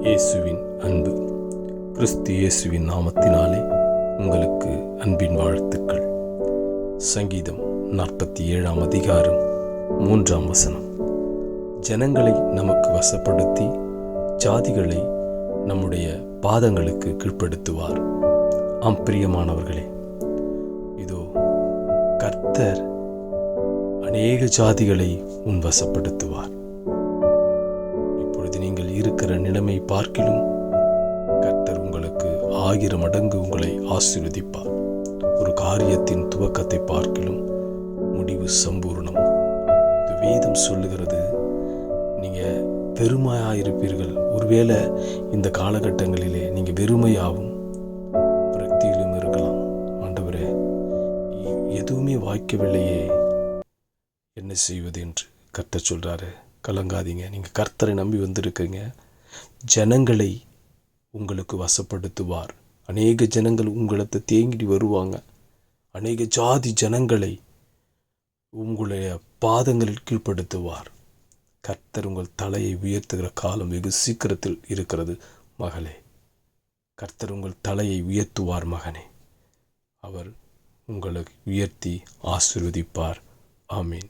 இயேசுவின் அன்பு. கிறிஸ்து இயேசுவின் நாமத்தினாலே உங்களுக்கு அன்பின் வாழ்த்துக்கள். சங்கீதம் நாற்பத்தி ஏழாம் அதிகாரம் மூன்றாம் வசனம். ஜனங்களை நமக்கு வசப்படுத்தி ஜாதிகளை நம்முடைய பாதங்களுக்கு கீழ்ப்படுத்துவார். ஆம் பிரியமானவர்களே இதோ கர்த்தர் அநேக ஜாதிகளை உன் வசப்படுத்துவார். இருக்கிற நிலைமை பார்க்கிலும் கர்த்தர் உங்களுக்கு ஆயிரம் மடங்கு உங்களை ஆசீர்வதிப்பார். ஒரு காரியத்தின் துவக்கத்தை பார்க்கிலும் முடிவு சம்பூர்ணம். இந்த வேதம் சொல்லுகிறது நீங்கள் பெருமையாக இருப்பீர்கள் ஒருவேளை இந்த காலகட்டங்களிலே நீங்கள் வெறுமையாகவும் விரக்தியிலும் இருக்கலாம். ஆண்டவரே எதுவுமே வாய்க்கவில்லையே. என்ன செய்வது என்று கர்த்தர் சொல்கிறாரு கலங்காதீங்க. நீங்கள் கர்த்தரை நம்பி வந்திருக்கீங்க. ஜனங்களை உங்களுக்கு வசப்படுத்துவார். அநேக ஜனங்கள் உங்களத்தை தேங்கிடி வருவாங்க. அநேக ஜாதி ஜனங்களை உங்களுடைய பாதங்களில் கீழ்ப்படுத்துவார். கர்த்தர் உங்கள் தலையை உயர்த்துகிற காலம் வெகு சீக்கிரத்தில் இருக்கிறது மகளே. கர்த்தர் உங்கள் தலையை உயர்த்துவார் மகனே. அவர் உங்களை உயர்த்தி ஆசிர்வதிப்பார். ஆமீன்.